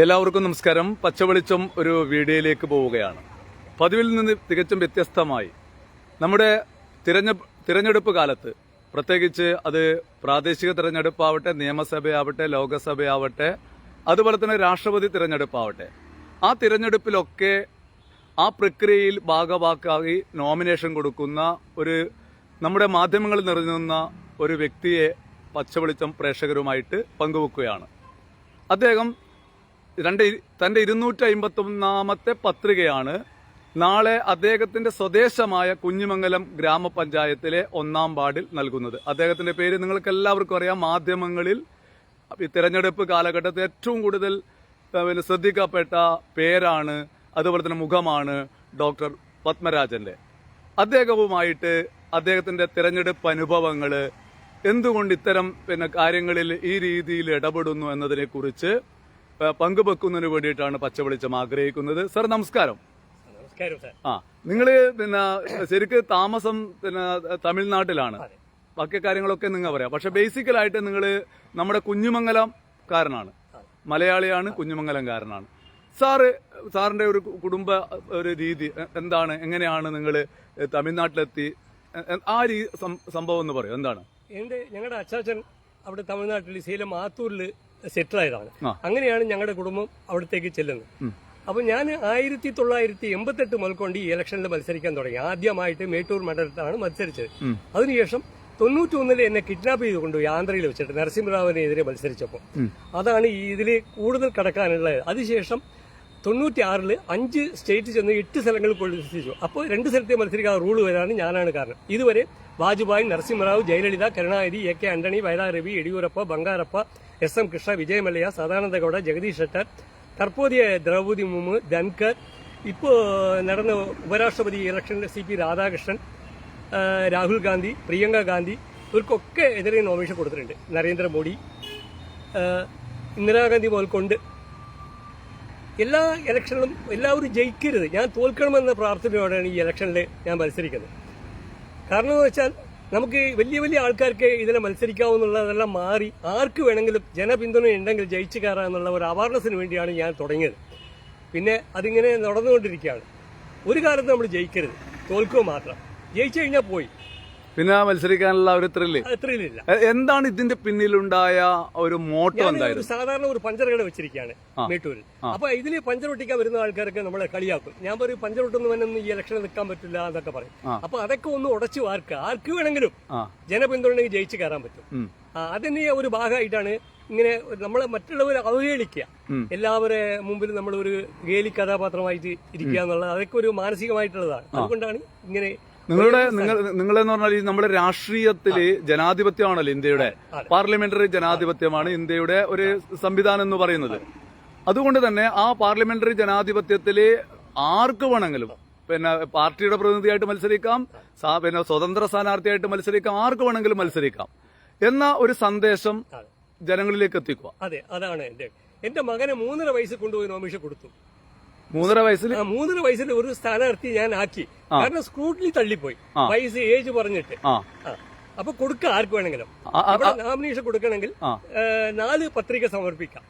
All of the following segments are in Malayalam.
എല്ലാവർക്കും നമസ്കാരം. പച്ചവെളിച്ചം ഒരു വീഡിയോയിലേക്ക് പോവുകയാണ്. പതിവിൽ നിന്ന് തികച്ചും വ്യത്യസ്തമായി നമ്മുടെ തിരഞ്ഞ തിരഞ്ഞെടുപ്പ് കാലത്ത് പ്രത്യേകിച്ച് അത് പ്രാദേശിക തിരഞ്ഞെടുപ്പാവട്ടെ നിയമസഭയാവട്ടെ ലോകസഭയാവട്ടെ അതുപോലെ തന്നെ രാഷ്ട്രപതി തിരഞ്ഞെടുപ്പാവട്ടെ ആ തിരഞ്ഞെടുപ്പിലൊക്കെ ആ പ്രക്രിയയിൽ ഭാഗവാക്കായി നോമിനേഷൻ കൊടുക്കുന്ന ഒരു നമ്മുടെ മാധ്യമങ്ങളിൽ നിറഞ്ഞുന്ന ഒരു വ്യക്തിയെ പച്ചവെളിച്ചം പ്രേക്ഷകരുമായിട്ട് പങ്കുവെക്കുകയാണ്. അദ്ദേഹം രണ്ട് തന്റെ ഇരുന്നൂറ്റി അമ്പത്തി ഒന്നാമത്തെ പത്രികയാണ്. നാളെ അദ്ദേഹത്തിന്റെ സ്വദേശമായ കുഞ്ഞുമംഗലം ഗ്രാമപഞ്ചായത്തിലെ ഒന്നാം വാർഡിൽ നൽകുന്നത്. അദ്ദേഹത്തിന്റെ പേര് നിങ്ങൾക്ക് എല്ലാവർക്കും അറിയാം. മാധ്യമങ്ങളിൽ ഈ തെരഞ്ഞെടുപ്പ് കാലഘട്ടത്തിൽ ഏറ്റവും കൂടുതൽ പിന്നെ ശ്രദ്ധിക്കപ്പെട്ട പേരാണ് അതുപോലെ തന്നെ മുഖമാണ് ഡോക്ടർ പത്മരാജന്റെ. അദ്ദേഹവുമായിട്ട് അദ്ദേഹത്തിന്റെ തിരഞ്ഞെടുപ്പ് അനുഭവങ്ങൾ എന്തുകൊണ്ട് ഇത്തരം പിന്നെ കാര്യങ്ങളിൽ ഈ രീതിയിൽ ഇടപെടുന്നു എന്നതിനെ കുറിച്ച് പങ്കുവെക്കുന്നതിന് വേണ്ടിയിട്ടാണ് പച്ചവെളിച്ചം ആഗ്രഹിക്കുന്നത്. സർ നമസ്കാരം. ആ നിങ്ങൾ പിന്നെ ശരിക്ക് താമസം പിന്നെ തമിഴ്നാട്ടിലാണ്. ബാക്കി കാര്യങ്ങളൊക്കെ നിങ്ങൾ പറയാം. പക്ഷെ ബേസിക്കലായിട്ട് നിങ്ങൾ നമ്മുടെ കുഞ്ഞുമംഗലം കാരനാണ്. മലയാളിയാണ് കുഞ്ഞുമംഗലം കാരനാണ്. സാറ് സാറിന്റെ ഒരു കുടുംബ ഒരു രീതി എന്താണ് എങ്ങനെയാണ് നിങ്ങൾ തമിഴ്നാട്ടിലെത്തി ആ രീതി സംഭവം എന്ന് പറയും? എന്താണ്? എന്റെ ഞങ്ങളുടെ അച്ചാച്ചൻ അവിടെ തമിഴ്നാട്ടിൽ സേലം ആത്തൂരിൽ സെറ്റിൽ ആയതാണ് അങ്ങനെയാണ് ഞങ്ങളുടെ കുടുംബം അവിടത്തേക്ക് ചെല്ലുന്നത്. അപ്പൊ ഞാൻ ആയിരത്തി തൊള്ളായിരത്തി എൺപത്തെട്ട് മുതൽക്കൊണ്ട് ഈ ഇലക്ഷനിൽ മത്സരിക്കാൻ തുടങ്ങി. ആദ്യമായിട്ട് മേട്ടൂർ മണ്ഡലത്തിലാണ് മത്സരിച്ചത്. അതിനുശേഷം തൊണ്ണൂറ്റി ഒന്നിൽ എന്നെ കിഡ്നാപ്പ് ചെയ്ത് കൊണ്ടുപോയി ആന്ധ്രയിൽ വെച്ചിട്ട് നരസിംഹറാവിനെതിരെ മത്സരിച്ചപ്പോൾ അതാണ് ഈ ഇതിൽ കൂടുതൽ കടക്കാനുള്ളത്. അതിനുശേഷം തൊണ്ണൂറ്റി ആറിൽ അഞ്ച് സ്റ്റേറ്റ് ചെന്ന് എട്ട് സ്ഥലങ്ങളിൽ മത്സരിച്ചു അപ്പോൾ രണ്ട് സ്ഥലത്തെ മത്സരിക്കാൻ റൂൾ വരാനും ഞാനാണ് കാരണം. ഇതുവരെ Vajubhai Narasimha Rao Jayalalithaa Karunanidhi A K Antony Vayalar Ravi Yediyurappa Bangarappa S M Krishna Vijay Mallya Sadananda Gowda Jagadish Shettar തற்பോതിയ Droupadi Murmu Dhankhar. ഇപ്പോൾ നടന്ന ഉപരാഷ്ട്രപതി ഇലക്ഷനിൽ സി പി രാധാകൃഷ്ണൻ രാഹുൽ ഗാന്ധി പ്രിയങ്ക ഗാന്ധി ഇവർക്കൊക്കെ എതിരെ നോമിനേഷൻ കൊടുത്തിട്ടുണ്ട്. നരേന്ദ്രമോദി ഇന്ദിരാഗാന്ധി മുതൽക്കൊണ്ട് എല്ലാ ഇലക്ഷനിലും എല്ലാവരും ജയിക്കരുത്. ഞാൻ തോൽക്കണമെന്ന പ്രാർത്ഥനയോടെയാണ് ഈ ഇലക്ഷനിൽ ഞാൻ മത്സരിക്കുന്നത്. കാരണം എന്ന് വെച്ചാൽ നമുക്ക് വലിയ വലിയ ആൾക്കാർക്ക് ഇതിനെ മത്സരിക്കാവുന്നുള്ളതെല്ലാം മാറി ആർക്ക് വേണമെങ്കിലും ജനപിന്തുണ ഉണ്ടെങ്കിൽ ജയിച്ചു കയറാമെന്നുള്ള ഒരു അവയർനെസ്സിന് വേണ്ടിയാണ് ഞാൻ തുടങ്ങിയത്. പിന്നെ അതിങ്ങനെ നടന്നുകൊണ്ടിരിക്കുകയാണ്. ഒരു കാലത്ത് നമ്മൾ ജയിക്കരുത്. തോൽക്കുക മാത്രം. ജയിച്ചു കഴിഞ്ഞാൽ പോയി. പിന്നെ മത്സരിക്കാനുള്ള ഒരു ത്രില്ല് ത്രില്ല എന്താണ് ഇതിന്റെ പിന്നിലുണ്ടായ ഒരു മോട്ടോ എന്തായാലും? എന്തായിരുന്നു സാധാരണ ഒരു പഞ്ചർ കട വെച്ചിരിക്കുകയാണ് മേട്ടൂരിൽ. അപ്പൊ ഇതിൽ പഞ്ചർ ഒട്ടിക്കാൻ വരുന്ന ആൾക്കാരൊക്കെ നമ്മളെ കളിയാക്കും. ഞാൻ പറയും പഞ്ചർ ഒട്ടുന്നവനൊന്നും ഈ ഇലക്ഷനിൽ നിൽക്കാൻ പറ്റില്ല എന്നൊക്കെ പറയും. അപ്പൊ അതൊക്കെ ഒന്ന് ഉടച്ചു ആർക്ക്? ആർക്ക് വേണമെങ്കിലും ജനപിന്തുണയിൽ ജയിച്ച് കയറാൻ പറ്റും. അതിന് അതിന്റെ ഒരു ഭാഗമായിട്ടാണ് ഇങ്ങനെ നമ്മളെ മറ്റുള്ളവരെ അവഹേളിക്കുക. എല്ലാവരെ മുമ്പിൽ നമ്മൾ ഒരു ഗേലി കഥാപാത്രമായിട്ട് ഇരിക്കുക എന്നുള്ളത് അതൊക്കെ ഒരു മാനസികമായിട്ടുള്ളതാണ്. അതുകൊണ്ടാണ് ഇങ്ങനെ നിങ്ങളുടെ നിങ്ങൾ നിങ്ങളെന്ന് പറഞ്ഞാൽ ഈ നമ്മുടെ രാഷ്ട്രീയത്തിൽ ജനാധിപത്യമാണല്ലോ ഇന്ത്യയുടെ. പാർലമെന്ററി ജനാധിപത്യമാണ് ഇന്ത്യയുടെ ഒരു സംവിധാനം എന്ന് പറയുന്നത്. അതുകൊണ്ട് തന്നെ ആ പാർലമെന്ററി ജനാധിപത്യത്തിൽ ആർക്ക് വേണമെങ്കിലും പിന്നെ പാർട്ടിയുടെ പ്രതിനിധിയായിട്ട് മത്സരിക്കാം പിന്നെ സ്വതന്ത്ര സ്ഥാനാർത്ഥിയായിട്ട് മത്സരിക്കാം ആർക്ക് വേണമെങ്കിലും മത്സരിക്കാം എന്ന ഒരു സന്ദേശം ജനങ്ങളിലേക്ക് എത്തിക്കുക. അതെ അതാണ് എന്റെ എന്റെ മകനെ മൂന്നര വയസ്സ് കൊണ്ടുപോയി നോമിഷ കൊടുത്തു. മൂന്നര വയസ്സിൽ മൂന്നര വയസ്സിൽ ഒരു സ്ഥാനാർത്ഥി ഞാൻ ആക്കി. കാരണം സ്ക്രൂട്ടിനി തള്ളിപ്പോയി. വയസ്സ് ഏജ് പറഞ്ഞിട്ട്. അപ്പൊ കൊടുക്കുക ആർക്ക് വേണമെങ്കിലും. നോമിനേഷൻ കൊടുക്കണമെങ്കിൽ നാല് പത്രിക സമർപ്പിക്കാം.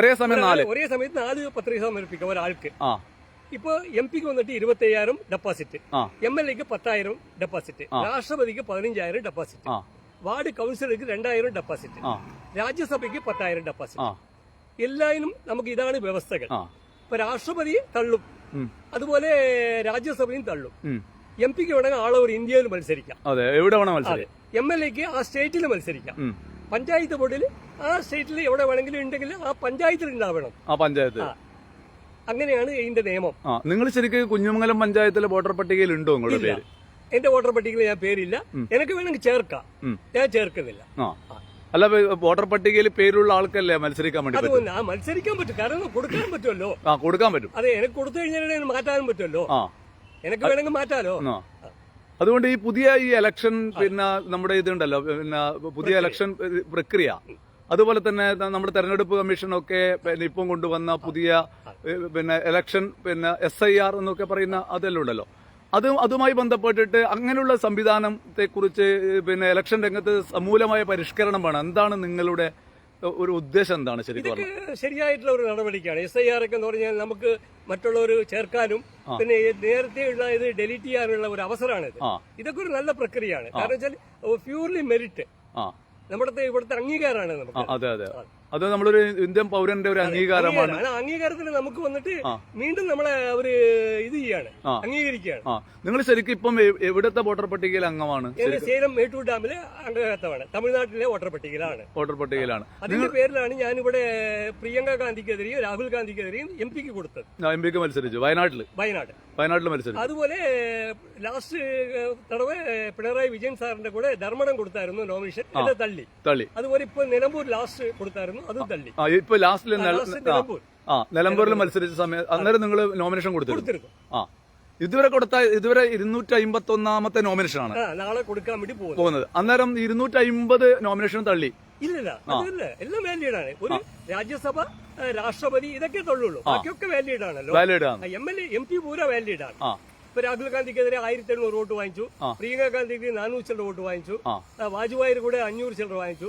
ഒരേ സമയം ഒരേ സമയത്ത് നാല് പത്രിക സമർപ്പിക്കാം ഒരാൾക്ക്. ഇപ്പൊ എം പിക്ക് വന്നിട്ട് ഇരുപത്തി അയ്യായിരം ഡെപ്പോസിറ്റ് എം എൽ എക്ക് പത്തായിരം ഡെപ്പോസിറ്റ് രാഷ്ട്രപതിക്ക് പതിനഞ്ചായിരം ഡെപ്പോസിറ്റ് വാർഡ് കൗൺസിലർക്ക് രണ്ടായിരം ഡെപ്പോസിറ്റ് രാജ്യസഭയ്ക്ക് പത്തായിരം ഡെപ്പോസിറ്റ് എല്ലാത്തിനും നമുക്ക് ഇതാണ് വ്യവസ്ഥകൾ. ഇപ്പൊ രാഷ്ട്രപതി തള്ളും അതുപോലെ രാജ്യസഭയും തള്ളും. എം പിക്ക് വേണമെങ്കിൽ ആൾ ഒരു ഇന്ത്യയിൽ മത്സരിക്കാം. അതെ എവിടെ വേണം എം എൽ എക്ക് ആ സ്റ്റേറ്റിൽ മത്സരിക്കാം. പഞ്ചായത്ത് ബോർഡിൽ ആ സ്റ്റേറ്റിൽ എവിടെ വേണമെങ്കിലും ഉണ്ടെങ്കിൽ ആ പഞ്ചായത്തിൽ ഉണ്ടാവണം. ആ പഞ്ചായത്ത്. അങ്ങനെയാണ് ഇതിന്റെ നിയമം. നിങ്ങൾ ശരിക്കും കുഞ്ഞുമംഗലം പഞ്ചായത്തിലെ വോട്ടർ പട്ടികയിൽ ഉണ്ടോ നിങ്ങളുടെ പേര്? എന്റെ വോട്ടർ പട്ടികയിൽ ഞാൻ പേരില്ല. എനിക്ക് വേണമെങ്കിൽ ചേർക്കാം. ഞാൻ ചേർക്കുന്നില്ല. അല്ല വോട്ടർ പട്ടികയിൽ പേരുള്ള ആൾക്കല്ലേ മത്സരിക്കാൻ വേണ്ടി അതുകൊണ്ട് ആ മത്സരിക്കാൻ പറ്റും. കാരണം കൊടുക്കാൻ പറ്റുമല്ലോ. ആ കൊടുക്കാൻ പറ്റും. അതെ എനിക്ക് കൊടുത്തു കഴിഞ്ഞാൽ മാറ്റാനും പറ്റുമല്ലോ. ആ. എനിക്ക് വേണമെങ്കിൽ മാറ്റാലോ? ആ. അതുകൊണ്ട് ഈ പുതിയ ഈ ഇലക്ഷൻ പിന്നെ നമ്മുടെ ഇതുണ്ടല്ലോ പിന്നെ പുതിയ ഇലക്ഷൻ പ്രക്രിയ. അതുപോലെ തന്നെ നമ്മുടെ തെരഞ്ഞെടുപ്പ് കമ്മീഷനൊക്കെ പിന്നെ ഇപ്പം കൊണ്ടുവന്ന പുതിയ ഏഹ്, പിന്നെ ഇലക്ഷൻ പിന്നെ എസ് ഐ ആർ എന്നൊക്കെ പറയുന്ന അതെല്ലാം ഉണ്ടല്ലോ. അത് അതുമായി ബന്ധപ്പെട്ടിട്ട് അങ്ങനെയുള്ള സംവിധാനത്തെ കുറിച്ച് പിന്നെ ഇലക്ഷൻ രംഗത്ത് സമൂലമായ പരിഷ്കരണം വേണം. എന്താണ് നിങ്ങളുടെ ഒരു ഉദ്ദേശം എന്താണ് ശരിക്കും ശരിയായിട്ടുള്ള ഒരു നടപടിക്കാണ്. എസ് ഐ ആർ ഒക്കെ എന്ന് പറഞ്ഞാൽ നമുക്ക് മറ്റുള്ളവർ ചേർക്കാനും പിന്നെ നേരത്തെ ഉള്ള ഇത് ഡെലീറ്റ് ചെയ്യാനുള്ള ഒരു അവസരമാണ് ഇതൊക്കെ ഒരു നല്ല പ്രക്രിയയാണ്. കാരണം വെച്ചാൽ പ്യൂർലി മെറിറ്റ് നമ്മുടെ ഇവിടുത്തെ അംഗീകാരമാണ് നമുക്ക്. അതെ അതെ. അത് നമ്മളൊരു ഇന്ത്യൻ പൗരന്റെ ഒരു അംഗീകാരമാണ്. അംഗീകാരത്തിൽ അംഗീകാരത്തിന് നമുക്ക് വന്നിട്ട് വീണ്ടും നമ്മളെ അവർ ഇത് ചെയ്യാണ് അംഗീകരിക്കുകയാണ്. നിങ്ങൾ ശരിക്കും ഇപ്പം എവിടത്തെ വോട്ടർ പട്ടികയിൽ അംഗമാണ്? ഞാൻ സേലം മേട്ടൂർ ഡാമിലെ അംഗത്വമാണ്. തമിഴ്നാട്ടിലെ വോട്ടർ പട്ടികയിലാണ്. വോട്ടർ പട്ടികയിലാണ്. അതിന്റെ പേരിലാണ് ഇവിടെ പ്രിയങ്ക ഗാന്ധിക്കെതിരെയും രാഹുൽ ഗാന്ധിക്കെതിരെയും എം പിക്ക് കൊടുത്തത്. എം പിക്ക് മത്സരിച്ചു. വയനാട്ടിൽ വയനാട്. വയനാട്ടിൽ മത്സരിച്ചു. അതുപോലെ ലാസ്റ്റ് തടവ് പിണറായി വിജയൻ സാറിന്റെ കൂടെ ധർമ്മടം കൊടുത്തായിരുന്നു നോമിനേഷൻ. തള്ളി. തള്ളി. അതുപോലെ ഇപ്പൊ നിലമ്പൂർ ലാസ്റ്റ് കൊടുത്തായിരുന്നു അതും തള്ളി. ആ ഇപ്പൊ ലാസ്റ്റിൽ ആ നിലമ്പൂരിൽ മത്സരിച്ച സമയത്ത് അന്നേരം നിങ്ങൾ നോമിനേഷൻ കൊടുത്തിരുന്നു. ആ. ഇതുവരെ കൊടുത്ത ഇതുവരെ ഇരുന്നൂറ്റി അമ്പത്തി ഒന്നാമത്തെ നോമിനേഷൻ ആണ് നാളെ കൊടുക്കാൻ വേണ്ടി പോകുന്നു പോകുന്നത്. അന്നേരം ഇരുന്നൂറ്റി അമ്പത് നോമിനേഷൻ തള്ളി. ഇല്ലില്ല എല്ലാം വാലിഡ് ആണ്. ഒരു രാജ്യസഭ രാഷ്ട്രപതി ഇതൊക്കെ തള്ളുള്ളൂ. ബാക്കിയൊക്കെ വാലിഡ് ആണല്ലോ. M L A M P പൂര വാലിഡ് ആണ്. ഇപ്പൊ രാഹുൽ ഗാന്ധിക്കെതിരെ ആയിരത്തി എണ്ണൂറ് വോട്ട് വാങ്ങിച്ചു. പ്രിയങ്ക ഗാന്ധിക്ക് നാനൂറ് ചില്ലറ വോട്ട് വാങ്ങിച്ചു. വാജ്പേയി വാജ്പേയിയുടെ കൂടെ അഞ്ഞൂറ് ചില്ലറ വാങ്ങിച്ചു.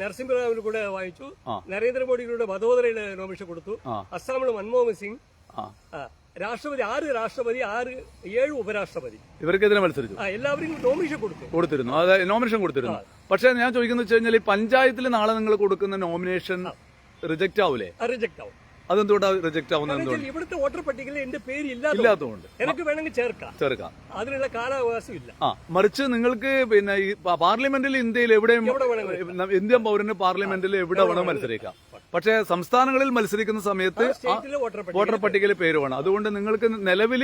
നരസിംഹറാവിന് കൂടെ വാങ്ങിച്ചു. നരേന്ദ്രമോദിയുടെ വധോദരയുടെ നോമിനേഷൻ കൊടുത്തു. അസ്സാമിൽ മൻമോഹൻ സിംഗ്. രാഷ്ട്രപതി ആറ് രാഷ്ട്രപതി ആറ് ഏഴ് ഉപരാഷ്ട്രപതി. ഇവർക്കെതിരെ മത്സരിച്ചു. എല്ലാവരും നോമിനേഷൻ കൊടുത്തു. കൊടുത്തിരുന്നു. നോമിനേഷൻ കൊടുത്തിരുന്നു. പക്ഷെ ഞാൻ ചോദിക്കുന്നത് വെച്ച് കഴിഞ്ഞാൽ ഈ പഞ്ചായത്തിൽ നാളെ നിങ്ങൾ കൊടുക്കുന്ന നോമിനേഷൻ റിജക്റ്റ് ആവൂലേ? റിജക്ട് ആവും. അതെന്തുകൊണ്ടാ റിജക്ട് ആവുന്നത് എന്തുകൊണ്ട് ഇവിടുത്തെ വോട്ടർ പട്ടികയിൽ എന്റെ പേര് ഇല്ലാതെ ഇല്ലാത്തതുകൊണ്ട്. എനിക്ക് വേണമെങ്കിൽ ചേർക്കാം. ചേർക്കാം. അതിനുള്ള കാലാവകാശം ഇല്ല. ആ മറിച്ച് നിങ്ങൾക്ക് പിന്നെ ഈ പാർലമെന്റിൽ ഇന്ത്യയിൽ എവിടെയും ഇന്ത്യൻ പൗരന് പാർലമെന്റിൽ എവിടെ വേണം മത്സരിക്കാം. പക്ഷേ സംസ്ഥാനങ്ങളിൽ മത്സരിക്കുന്ന സമയത്ത് വോട്ടർ പട്ടികയിൽ പേര് വേണം. അതുകൊണ്ട് നിങ്ങൾക്ക് നിലവിൽ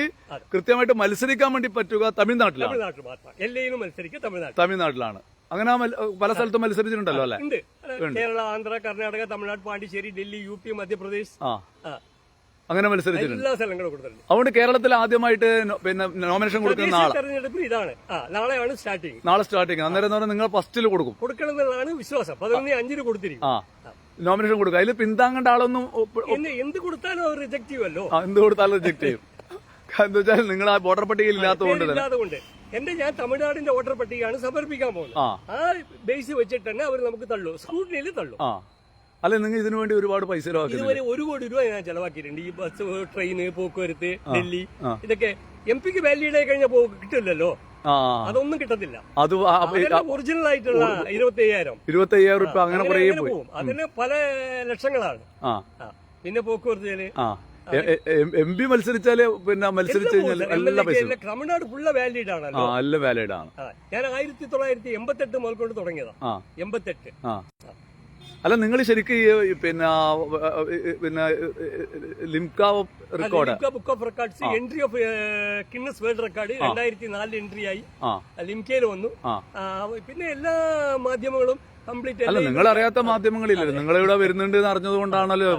കൃത്യമായിട്ട് മത്സരിക്കാൻ വേണ്ടി പറ്റുക തമിഴ്നാട്ടിലാണ്. തമിഴ്നാട്ടിലാണ്. അങ്ങനെ പല സ്ഥലത്തും മത്സരിച്ചിട്ടുണ്ടല്ലോ അല്ലെ? ഉണ്ട്. Kerala Andhra Karnataka Tamil Nadu Pondicherry Delhi U P Madhya Pradesh. ആ. അങ്ങനെ മത്സരിച്ചിട്ടുണ്ട്. എല്ലാ സ്ഥലങ്ങളും കൊടുത്തിട്ടുണ്ട്. അതുകൊണ്ട് കേരളത്തിൽ ആദ്യമായിട്ട് പിന്നെ നോമിനേഷൻ കൊടുക്കുന്ന നാളെ. തെരഞ്ഞെടുപ്പ് ഇതാണ്. ആ നാളെയാണ് സ്റ്റാർട്ടിങ് നാളെ സ്റ്റാർട്ടിങ് അന്നേരം എന്ന് പറഞ്ഞാൽ നിങ്ങൾ ഫസ്റ്റിൽ കൊടുക്കും. കൊടുക്കണം എന്നുള്ളതാണ് വിശ്വാസം. പതിനൊന്ന് അഞ്ചിന് കൊടുത്തിരിക്കും. ആ. നോമിനേഷൻ കൊടുക്കുക. അതിൽ പിന്താങ്ങേണ്ട ആളൊന്നും ഒപ്പ്- എന്ത് എന്ത് കൊടുത്താലും അവർ റിജക്ട് ചെയ്യുമല്ലോ ആ, എന്ത് കൊടുത്താലും റിജക്ട് ചെയ്യും. എന്താ വെച്ചാൽ നിങ്ങൾ ആ ബോർഡർ പട്ടികയിൽ ഇല്ലാത്തതുകൊണ്ട് തന്നെ. കൊണ്ട് എന്റെ ഞാൻ തമിഴ്നാടിന്റെ വോട്ടർ പട്ടികയാണ് സമർപ്പിക്കാൻ പോകുന്നത്. ആ. ബേസ് വെച്ചിട്ട് തന്നെ അവർ നമുക്ക് തള്ളു. സ്കൂട്ടിനിൽ തള്ളു. അല്ലെ നിങ്ങൾ ഇതിനു വേണ്ടി ഒരുപാട് പൈസ ഇതുവരെ ഒരു കോടി രൂപ ഞാൻ ചെലവാക്കിയിട്ടുണ്ട്. ഈ ബസ് ട്രെയിൻ പോക്കുവരത്ത് ഡൽഹി ഇതൊക്കെ എം പിക്ക് വാലിഡ് ആയി കഴിഞ്ഞാൽ കിട്ടില്ലല്ലോ? അതൊന്നും കിട്ടത്തില്ല. അത് ഒറിജിനൽ ആയിട്ടുള്ള ഇരുപത്തി അയ്യായിരം ഇരുപത്തി അയ്യായിരം അങ്ങനെ പോകും അതിന് പല ലക്ഷങ്ങളാണ്. പിന്നെ പോക്കുവരത്തിൽ എം പി മത്സരിച്ചാൽ പിന്നെ മത്സരിച്ചു കഴിഞ്ഞാൽ എല്ലാ പൈസ തമിഴ്നാട് ഫുള്ള വാലിഡ് ആണ് ആണല്ലോ നല്ല വാലിഡ് ആണ്. ഞാൻ ആയിരത്തി തൊള്ളായിരത്തി എൺപത്തെട്ട് മുതൽ കൊണ്ട് തുടങ്ങിയതാ. എൺപത്തെട്ട്. അല്ല നിങ്ങൾ ശരിക്കും പിന്നെ പിന്നെ Limca record book of records entry of Guinness world record രണ്ടായിരത്തി നാലിൽ എൻട്രി ആയി. ലിംകയിൽ വന്നു. പിന്നെ എല്ലാ മാധ്യമങ്ങളും കംപ്ലീറ്റ് അല്ല നിങ്ങൾ അറിയാത്ത മാധ്യമങ്ങളില്ലല്ലോ നിങ്ങൾ ഇവിടെ വരുന്നുണ്ട് എന്ന് അറിഞ്ഞതുകൊണ്ടാണല്ലോ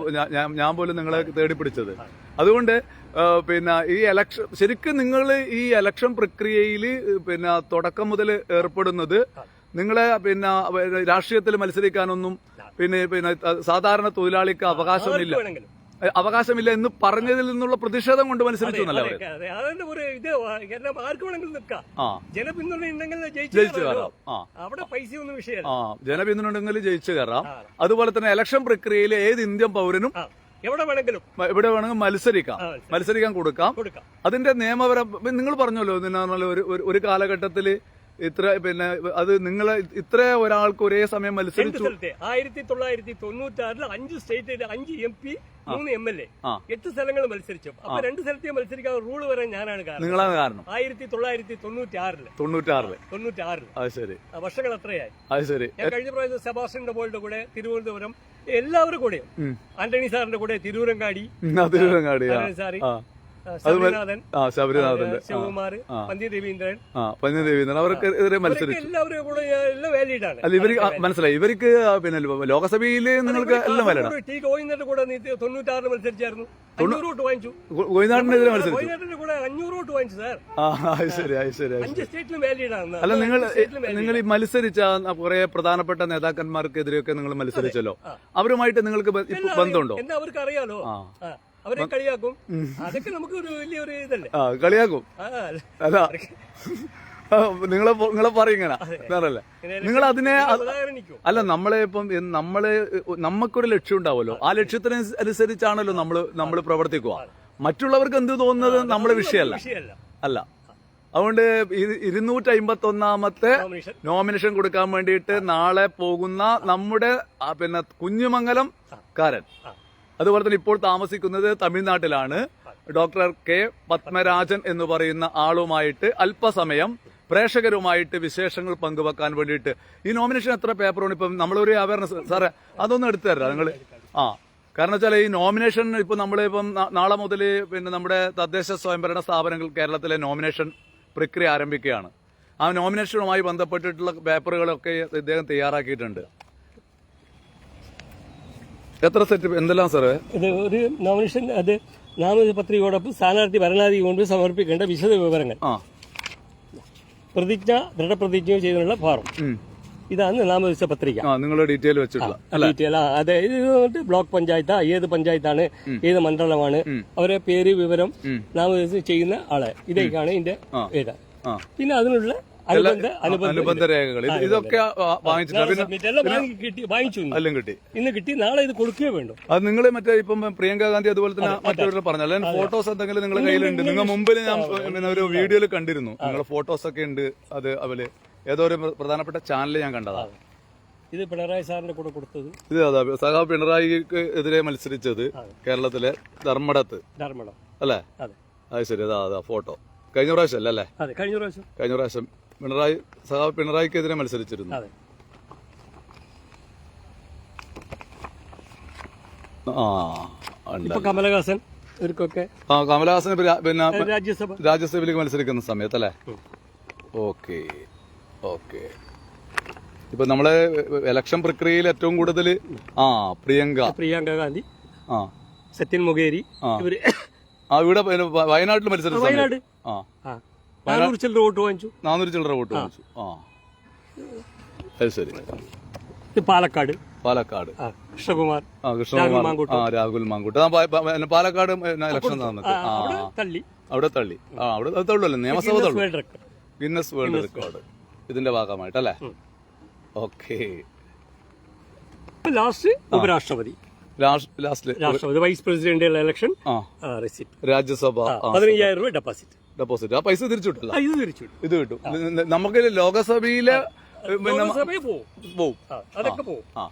ഞാൻ- പോലും നിങ്ങളെ തേടി പിടിച്ചത് അതുകൊണ്ട് പിന്നെ ഈ എലക്ഷൻ ശരിക്കും നിങ്ങൾ ഈ എലക്ഷൻ പ്രക്രിയയിൽ പിന്നെ തുടക്കം മുതൽ ഏർപ്പെടുന്നത് നിങ്ങളെ പിന്നെ രാഷ്ട്രീയത്തിൽ മത്സരിക്കാനൊന്നും പിന്നെ പിന്നെ സാധാരണ തൊഴിലാളിക്ക് അവകാശമില്ല അവകാശമില്ല എന്ന് പറഞ്ഞതിൽ നിന്നുള്ള പ്രതിഷേധം കൊണ്ട് മത്സരിച്ചു എന്നല്ല അതിന്റെ ഒരു ഇത് ആർക്ക് വേണമെങ്കിലും നിൽക്കാം. ജനപിന്തുണ ഉണ്ടെങ്കിൽ ജയിച്ചു കയറാം. അവിടെ പൈസ ഒന്നും വിഷയമല്ല ജനപിന്തുണ ഉണ്ടെങ്കിൽ ജയിച്ചു കയറാം. അതുപോലെ തന്നെ ഇലക്ഷൻ പ്രക്രിയയിൽ ഏത് ഇന്ത്യൻ പൗരനും എവിടെ വേണമെങ്കിലും. എവിടെ ഇവിടെ വേണമെങ്കിൽ മത്സരിക്കാം. മത്സരിക്കാൻ കൊടുക്കാം. അതിന്റെ നിയമപരം നിങ്ങൾ പറഞ്ഞല്ലോ ഒരു കാലഘട്ടത്തിൽ ഇത്ര പിന്നെ അത് നിങ്ങൾ ഇത്ര ഒരാൾക്ക് ഒരേ സമയം മത്സരിച്ചു. ആയിരത്തി തൊള്ളായിരത്തി തൊണ്ണൂറ്റി ആറിൽ അഞ്ച് സ്റ്റേറ്റ് അഞ്ച് എം പി മൂന്ന് എം എൽ എ എട്ട് സ്ഥലങ്ങൾ മത്സരിച്ചു. അപ്പൊ രണ്ട് സ്ഥലത്തെ മത്സരിക്കാൻ റൂൾ വരാൻ ഞാനാണ് കാരണം. നിങ്ങളാണ് കാരണം. ആയിരത്തി തൊള്ളായിരത്തി തൊണ്ണൂറ്റി ആറിൽ തൊണ്ണൂറ്റാറിൽ. തൊണ്ണൂറ്റി ആറിൽ അത് ശരി. വർഷങ്ങൾ അത്രയായി. അത് ശരി. ഞാൻ കഴിഞ്ഞ പ്രാവശ്യം സെബാസ്റ്റ്യൻ ഡബോളുടെ കൂടെ തിരുവനന്തപുരം എല്ലാവരും കൂടെ. ആന്റണി സാറിന്റെ കൂടെ തിരൂരങ്കാടി തിരൂരങ്കാടി സാറി ശബരിനാഥന്റെ ശിവകുമാർ. രവീന്ദ്രൻ പഞ്ഞ അവർക്ക് എതിരെ മത്സരിച്ചു. അല്ല ഇവർക്ക് മനസ്സിലായി. ഇവർക്ക് പിന്നെ ലോകസഭയിൽ നിങ്ങൾക്ക് എല്ലാം വരണം ടി ഗോവിന്ദന്റെ കൂടെ തൊണ്ണൂറ്റാറിന് മത്സരിച്ചായിരുന്നു. അഞ്ഞൂറ് വോട്ട് വാങ്ങിച്ചു. ഗോവിന്ദാടിനെതിരെ മത്സരിച്ചു. കൂടെ അഞ്ഞൂറ് വോട്ട് വാങ്ങിച്ചു സാർ. ആ അത് ശരി ശരി അഞ്ച് സ്റ്റേറ്റിലും വാലിഡ് ആണ് അല്ല നിങ്ങൾ നിങ്ങൾ ഈ മത്സരിച്ച കുറെ പ്രധാനപ്പെട്ട നേതാക്കന്മാർക്കെതിരെയൊക്കെ നിങ്ങൾ മത്സരിച്ചല്ലോ. അവരുമായിട്ട് നിങ്ങൾക്ക് ബന്ധമുണ്ടോ? എന്താ അവർക്ക് അറിയാലോ അവരെ കളിയാക്കും. അതൊക്കെ നമുക്ക് ഒരു വലിയൊരു ഇതല്ലേ? ആ കളിയാക്കും. അതാ. നിങ്ങളെ നിങ്ങളെ പറയും വേറല്ലേ. നിങ്ങൾ അതിനെ അത് അല്ല നമ്മളെ ഇപ്പം നമ്മൾ നമുക്കൊരു ലക്ഷ്യം ഉണ്ടാവുമല്ലോ. ആ ലക്ഷ്യത്തിനനുസരിച്ചാണല്ലോ നമ്മൾ നമ്മൾ പ്രവർത്തിക്കുക. മറ്റുള്ളവർക്ക് എന്ത് തോന്നുന്നത് നമ്മുടെ വിഷയമല്ല. അല്ല. അതുകൊണ്ട് ഇരുന്നൂറ്റി അമ്പത്തി ഒന്നാമത്തെ നോമിനേഷൻ കൊടുക്കാൻ വേണ്ടിയിട്ട് നാളെ പോകുന്ന നമ്മുടെ പിന്നെ കുഞ്ഞുമംഗലം കാരൻ. അതുപോലെ തന്നെ ഇപ്പോൾ താമസിക്കുന്നത് തമിഴ്നാട്ടിലാണ്. ഡോക്ടർ കെ പത്മരാജൻ എന്ന് പറയുന്ന ആളുമായിട്ട് അല്പസമയം പ്രേക്ഷകരുമായിട്ട് വിശേഷങ്ങൾ പങ്കുവെക്കാൻ വേണ്ടിയിട്ട്. ഈ നോമിനേഷൻ എത്ര പേപ്പറാണ് ഇപ്പം നമ്മളൊരു അവയർനെസ് സാറേ അതൊന്നും എടുത്തു തരാം നിങ്ങൾ ആ കാരണം വെച്ചാൽ ഈ നോമിനേഷൻ ഇപ്പം നമ്മളിപ്പം നാളെ മുതൽ പിന്നെ നമ്മുടെ തദ്ദേശ സ്വയംഭരണ സ്ഥാപനങ്ങൾ കേരളത്തിലെ നോമിനേഷൻ പ്രക്രിയ ആരംഭിക്കുകയാണ്. ആ നോമിനേഷനുമായി ബന്ധപ്പെട്ടിട്ടുള്ള പേപ്പറുകളൊക്കെ ഇദ്ദേഹം തയ്യാറാക്കിയിട്ടുണ്ട്. എത്ര സെറ്റ് എന്തെല്ലാം സാറേ? ഇത് ഒരു നോമിനേഷൻ അത് നാമപത്രികയോടൊപ്പം സ്ഥാനാർത്ഥി ഭരണാധികാരി കൊണ്ട് സമർപ്പിക്കേണ്ട വിശദ വിവരങ്ങൾ. ആ. പ്രതിജ്ഞ ദൃഢപ്രതിജ്ഞ ചെയ്തിട്ടുള്ള ഫോറം ഇതാണ് നാമനിർദ്ദേശ പത്രിക. ആ നിങ്ങളുടെ ഡീറ്റെയിൽ വെച്ചിട്ടുള്ള ഡീറ്റെയിൽ ആ അതെ. ഇത് വന്നിട്ട് ബ്ലോക്ക് പഞ്ചായത്താ ഏത് പഞ്ചായത്താണ് ഏത് മണ്ഡലമാണ് അവരെ പേര് വിവരം നാമനിർദ്ദേശം ചെയ്യുന്ന ആളെ. ഇതൊക്കെയാണ് ഇതിന്റെ പേര് പിന്നെ അതിനുള്ള അനുബന്ധ രേഖകൾ. ഇതൊക്കെ വാങ്ങിച്ചു. എല്ലാം കിട്ടി. ഇന്ന് കിട്ടി നാളെ ഇത് കൊടുക്കുകയോ വേണ്ടു. അത് നിങ്ങൾ മറ്റേ ഇപ്പം പ്രിയങ്ക ഗാന്ധി അതുപോലെ തന്നെ മറ്റവരുടെ പറഞ്ഞു അല്ലെങ്കിൽ ഫോട്ടോസ് എന്തെങ്കിലും നിങ്ങളുടെ കയ്യിലുണ്ട്. നിങ്ങൾ മുമ്പിൽ ഞാൻ ഒരു വീഡിയോയിൽ കണ്ടിരുന്നു. നിങ്ങളുടെ ഫോട്ടോസ് ഒക്കെ ഉണ്ട്. അത് അവർ ഏതോ ഒരു പ്രധാനപ്പെട്ട ചാനൽ ഞാൻ കണ്ടതാണ് ഇത് പിണറായി സാറിന്റെ കൂടെ കൊടുത്തത്. ഇത് അതാ സഖാ പിണറായിക്ക് എതിരെ മത്സരിച്ചത് കേരളത്തിലെ ധർമ്മടത്ത്. ധർമ്മടം. അല്ലേ? അതെ. അത് ശരി അതാ അതാ ഫോട്ടോ കഴിഞ്ഞ പ്രാവശ്യം അല്ലേ? കഴിഞ്ഞ പ്രാവശ്യം. കഴിഞ്ഞ പ്രാവശ്യം പിണറായി സഹാ പിണറായിക്കെതിരെ മത്സരിച്ചിരുന്നു. അതെ. ആ ഉണ്ട് ഇപ്പൊ കമലഹാസൻ ഇവർക്കൊക്കെ ആ കമലഹാസൻ ഇപ്പൊ രാ- പിന്നെ രാജ്യസഭ. രാജ്യസഭയിലേക്ക് മത്സരിക്കുന്ന സമയത്തല്ലേ ഓക്കെ ഓക്കെ. ഇപ്പൊ നമ്മളെ ഇലക്ഷൻ പ്രക്രിയയിൽ ഏറ്റവും കൂടുതൽ ആ പ്രിയങ്ക. പ്രിയങ്ക ഗാന്ധി ആ. സത്യൻ മുഖേരി ആ. ഇവർ ആ ഇവിടെ പിന്നെ വ- വയനാട്ടിൽ മത്സരിച്ച സമയത്ത്. വയനാട് ആ. ആ. നാനൂറ് ചില്ലറ വോട്ട് വാങ്ങിച്ചു. നാനൂറ് ചില്ലറ വോട്ട് വാങ്ങിച്ചു. ആ. അത് ശരി. പാലക്കാട്. പാലക്കാട്. കൃഷ്ണകുമാർ ആ കൃഷ്ണകുമാർ. ആ രാഹുൽ മാങ്കൂട്ട്. പാലക്കാട് ഇലക്ഷൻ നടന്നത് ആ, തള്ളി. അവിടെ തള്ളി. ആ അവിടെ അത് തള്ളുമല്ലോ നിയമസഭ ഗിന്നസ് തള്ളു. World record. Guinness world record. ഇതിന്റെ ഭാഗമായിട്ടല്ലേ. ഓക്കെ. ലാസ്റ്റ് ഉപരാഷ്ട്രപതി. ലാസ്റ്റ് രാഷ്ട്രപതി വൈസ് പ്രസിഡന്റിന്റെ ഇലക്ഷൻ റെസിപ്റ്റ് രാജ്യസഭ. പതിനയ്യായിരം രൂപ ഡെപ്പോസിറ്റ് ഡെപ്പോസിറ്റ് ആ പൈസ തിരിച്ചു കിട്ടില്ല ആ, ഇത് തിരിച്ചു വിടും. ഇത് കിട്ടും. നമുക്ക് ലോകസഭയിൽ പിന്നെ ലോകസഭയിൽ പോവും. പോവും. ആ, അതൊക്കെ പോവും. ആ.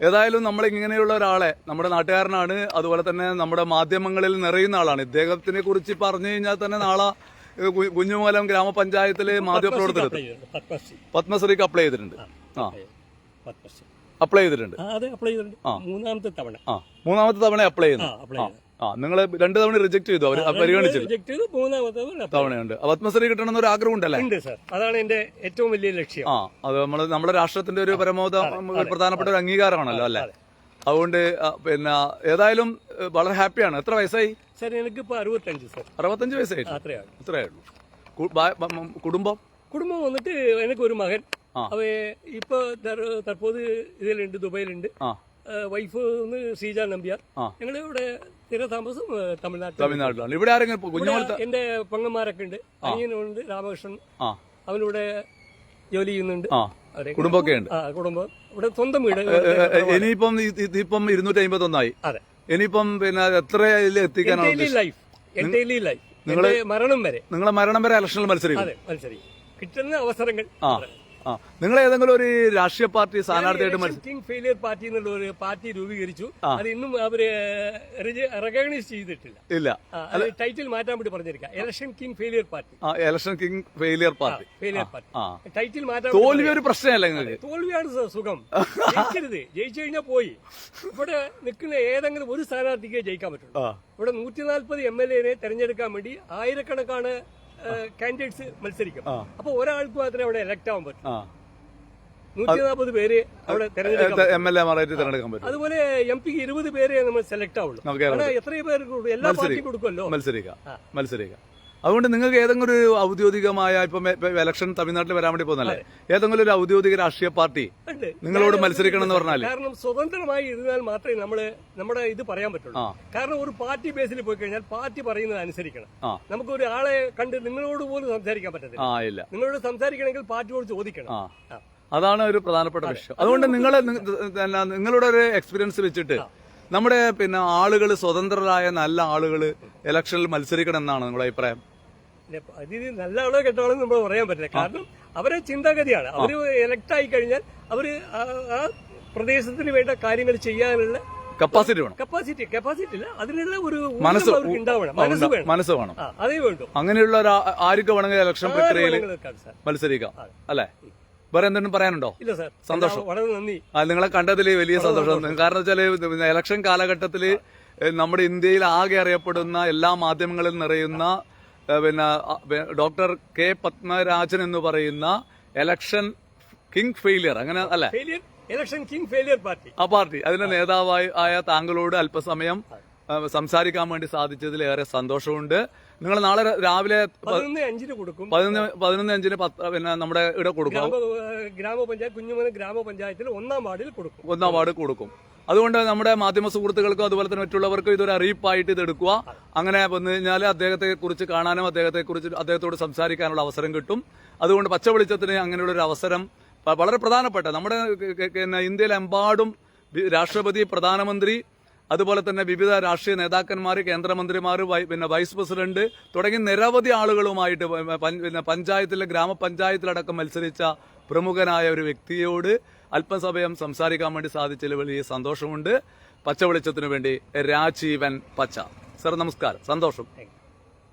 ഏതായാലും നമ്മൾ ഇങ്ങനെയുള്ള ഒരാളെ നമ്മുടെ നാട്ടുകാരനാണ്. അതുപോലെ തന്നെ നമ്മുടെ മാധ്യമങ്ങളിൽ നിറയുന്ന ആളാണ്. ഇദ്ദേഹത്തിനെ കുറിച്ച് പറഞ്ഞു കഴിഞ്ഞാൽ തന്നെ നാളെ ഏഹ്, കു- കുഞ്ഞുമൂലം ഗ്രാമപഞ്ചായത്തിൽ മാധ്യമപ്രവർത്തകർ പത്മശ്രീ. പത്മശ്രീക്ക് അപ്ലൈ ചെയ്തിട്ടുണ്ട്. ആ പത്മശ്രീ. അപ്ലൈ ചെയ്തിട്ടുണ്ട്. ആ അതെ അപ്ലൈ ചെയ്തിട്ടുണ്ട്. മൂന്നാമത്തെ തവണ. ആ. മൂന്നാമത്തെ തവണ അപ്ലൈ ആ ചെയ്യുന്നു അപ്ലൈ ചെയ്തു ആ നിങ്ങൾ രണ്ടു തവണ റിജക്ട് ചെയ്തു അവർ പരിഗണിച്ചു തവണയുണ്ട്. പത്മശ്രീ കിട്ടണം എന്നൊരു ആഗ്രഹം ഉണ്ടല്ലേ അതാണ് എന്റെ ഏറ്റവും വലിയ ലക്ഷ്യം. ആ അത് നമ്മൾ നമ്മുടെ രാഷ്ട്രത്തിന്റെ ഒരു പരമോത പ്രധാനപ്പെട്ട ഒരു അംഗീകാരമാണല്ലോ അല്ലേ? അതുകൊണ്ട് പിന്നെ ഏതായാലും വളരെ ഹാപ്പിയാണ്. എത്ര വയസ്സായി? സർ എനിക്ക് അറുപത്തഞ്ച് സാർ. അറുപത്തഞ്ച് വയസ്സായി. അത്രയേ ഉള്ളൂ കുടുംബം? കുടുംബം വന്നിട്ട് എനിക്ക് ഒരു മകൻ അവ ഇപ്പൊ തർപ്പോത് ഇതിലുണ്ട് ദുബൈയിലുണ്ട്. വൈഫ് ശ്രീജ നമ്പ്യാർ. ഞങ്ങൾ ഇവിടെ സ്ഥിരതാമസം തമിഴ്നാട്ടിൽ തമിഴ്നാട്ടിലാണ്. ഇവിടെ ആരെങ്കിലും എന്റെ പങ്ങന്മാരൊക്കെ ഉണ്ട്. അനിയനുണ്ട് രാമകൃഷ്ണൻ. അവനിവിടെ ജോലി ചെയ്യുന്നുണ്ട്. കുടുംബമൊക്കെ ഉണ്ട്. കുടുംബം. ഇവിടെ സ്വന്തം വീട്. ഇനിയിപ്പം ഇപ്പം ഇരുന്നൂറ്റി അമ്പത്തി ഒന്നായി അതെ. ഇനിയിപ്പം പിന്നെ എത്ര എത്തിക്കാനാണ് ലൈഫ് എന്റെ ലൈഫ് നിങ്ങളെ മരണം വരെ. നിങ്ങളെ മരണം വരെ ഇലക്ഷനിൽ മത്സരിക്കും അതെ മത്സരിക്കും കിട്ടുന്ന അവസരങ്ങൾ ആ. നിങ്ങൾ ഏതെങ്കിലും ഒരു രാഷ്ട്രീയ പാർട്ടി സ്ഥാനാർത്ഥിയായിട്ട് കിങ് ഫെയിലിയർ പാർട്ടി എന്നുള്ള ഒരു പാർട്ടി രൂപീകരിച്ചു. അത് ഇന്നും അവർ റെക്കഗ്നൈസ് ചെയ്തിട്ടില്ല. ഇല്ല. ടൈറ്റിൽ മാറ്റാൻ വേണ്ടി പറഞ്ഞിരിക്കാം. Election king failure party election king failure party failure party title മാറ്റാൻ തോൽവി ഒരു പ്രശ്നമല്ല നിങ്ങൾക്ക്. തോൽവിയാണ് സുഖം. ജയിക്കരുത്. ജയിച്ചു കഴിഞ്ഞാൽ പോയി. ഇവിടെ നിൽക്കുന്ന ഏതെങ്കിലും ഒരു സ്ഥാനാർത്ഥിക്ക് ജയിക്കാൻ പറ്റുള്ളൂ. ഇവിടെ നൂറ്റി നാൽപ്പത് എം എൽ എനെ തെരഞ്ഞെടുക്കാൻ വേണ്ടി ആയിരക്കണക്കാണ് കാൻഡിഡേറ്റ്സ് മത്സരിക്കും. അപ്പൊ ഒരാൾക്ക് മാത്രമേ അവിടെ എലക്ട് ആവാൻ പറ്റൂ. ആ. നൂറ്റി നാൽപ്പത് പേര് അവിടെ തെരഞ്ഞെടുക്കാൻ പറ്റും. അതുപോലെ എം പിക്ക് ഇരുപത് പേരെ നമ്മൾ സെലക്ട് ആവുള്ളൂ. എത്രയും പേർക്ക് എല്ലാ പാർട്ടിയും കൊടുക്കുമല്ലോ. മത്സരിക്കാം. മത്സരിക്കാം. അതുകൊണ്ട് നിങ്ങൾക്ക് ഏതെങ്കിലും ഒരു ഔദ്യോഗികമായ ഇപ്പം ഇലക്ഷൻ തമിഴ്നാട്ടിൽ വരാൻ വേണ്ടി പോകുന്നല്ലേ ഏതെങ്കിലും ഒരു ഔദ്യോഗിക രാഷ്ട്രീയ പാർട്ടി നിങ്ങളോട് മത്സരിക്കണം എന്ന് പറഞ്ഞാൽ കാരണം സ്വതന്ത്രമായി ഇരുന്നാൽ മാത്രമേ നമ്മൾ നമ്മുടെ ഇത് പറയാൻ പറ്റുള്ളൂ. കാരണം ഒരു പാർട്ടി ബേസിൽ പോയി കഴിഞ്ഞാൽ പാർട്ടി പറയുന്നത് അനുസരിക്കണം. നമുക്ക് ഒരാളെ കണ്ട് നിങ്ങളോട് പോലും സംസാരിക്കാൻ പറ്റത്തില്ല. നിങ്ങളോട് സംസാരിക്കണമെങ്കിൽ പാർട്ടിയോട് ചോദിക്കണം. അതാണ് ഒരു പ്രധാനപ്പെട്ട വിഷയം. അതുകൊണ്ട് നിങ്ങൾ നിങ്ങളുടെ ഒരു എക്സ്പീരിയൻസ് വെച്ചിട്ട് നമ്മുടെ പിന്നെ ആളുകൾ സ്വതന്ത്രരായ നല്ല ആളുകൾ ഇലക്ഷനിൽ മത്സരിക്കണം എന്നാണ് നിങ്ങളുടെ അഭിപ്രായം? അതിന് നല്ല ആളോ കെട്ടാളോ നമ്മൾ പറയാൻ പറ്റില്ല. കാരണം അവരെ ചിന്താഗതിയാണ്. അവർ ഇലക്ട് ആയി കഴിഞ്ഞാൽ അവർ ആ- പ്രദേശത്തിന് വേണ്ട കാര്യങ്ങൾ ചെയ്യാനുള്ള കപ്പാസിറ്റി വേണം. കപ്പാസിറ്റി കപ്പാസിറ്റി ഇല്ല. അതിനുള്ള ഒരു മനസ്സ് മനസ്സ് വേണം. മനസ്സ് വേണം. അതേ വേണ്ടു. അങ്ങനെയുള്ള ഒരു ആർക്ക് വേണമെങ്കിൽ ഇലക്ഷൻ പ്രക്രിയയിൽ മത്സരിക്കാം. അല്ലെ? വേറെ എന്തെങ്കിലും പറയാനുണ്ടോ? ഇല്ല സാർ. സന്തോഷം. വളരെ നന്ദി. നിങ്ങളെ കണ്ടതിൽ വലിയ സന്തോഷം. കാരണം വെച്ചാൽ ഇലക്ഷൻ കാലഘട്ടത്തിൽ നമ്മുടെ ഇന്ത്യയിൽ ആകെ അറിയപ്പെടുന്ന എല്ലാ മാധ്യമങ്ങളിൽ നിറയുന്ന പിന്നെ ഡോക്ടർ കെ പത്മരാജൻ എന്ന് പറയുന്ന എലക്ഷൻ കിങ് ഫെയിലിയർ. അങ്ങനെ അല്ലെ? Election king failure party. ആ പാർട്ടി. അതിന്റെ നേതാവായി ആയ താങ്കളോട് അല്പസമയം സംസാരിക്കാൻ വേണ്ടി സാധിച്ചതിൽ ഏറെ സന്തോഷമുണ്ട്. നിങ്ങൾ നാളെ രാവിലെ അഞ്ചിന് കൊടുക്കും. പതിനൊന്ന് പതിനൊന്ന് അഞ്ചിന് പത്ത് പിന്നെ നമ്മുടെ ഇവിടെ കൊടുക്കും. ഗ്രാമപഞ്ചായത്ത് കുഞ്ഞുമന ഗ്രാമപഞ്ചായത്തിൽ ഒന്നാം വാർഡിൽ കൊടുക്കും. ഒന്നാം വാർഡ് കൊടുക്കും. അതുകൊണ്ട് നമ്മുടെ മാധ്യമ സുഹൃത്തുക്കൾക്കും അതുപോലെ തന്നെ മറ്റുള്ളവർക്കും ഇതൊരു അറിയിപ്പായിട്ട് ഇത് എടുക്കുക. അങ്ങനെ വന്നു കഴിഞ്ഞാൽ അദ്ദേഹത്തെ കുറിച്ച് കാണാനും അദ്ദേഹത്തെ കുറിച്ച് അദ്ദേഹത്തോട് സംസാരിക്കാനുള്ള അവസരം കിട്ടും. അതുകൊണ്ട് പച്ച വെളിച്ചത്തിന് അങ്ങനെയുള്ള ഒരു അവസരം വളരെ പ്രധാനപ്പെട്ട നമ്മുടെ ഇന്ത്യയിലെമ്പാടും രാഷ്ട്രപതി പ്രധാനമന്ത്രി അതുപോലെ തന്നെ വിവിധ രാഷ്ട്രീയ നേതാക്കന്മാർ കേന്ദ്രമന്ത്രിമാർ പിന്നെ വൈസ് പ്രസിഡന്റ് തുടങ്ങി നിരവധി ആളുകളുമായിട്ട് പിന്നെ പഞ്ചായത്തിലെ ഗ്രാമപഞ്ചായത്തിലടക്കം മത്സരിച്ച പ്രമുഖനായ ഒരു വ്യക്തിയോട് അല്പസമയം സംസാരിക്കാൻ വേണ്ടി സാധിച്ചതിൽ വലിയ സന്തോഷമുണ്ട്. പച്ച വെളിച്ചത്തിനു വേണ്ടി രാജീവൻ പച്ച. സർ നമസ്കാരം. സന്തോഷം.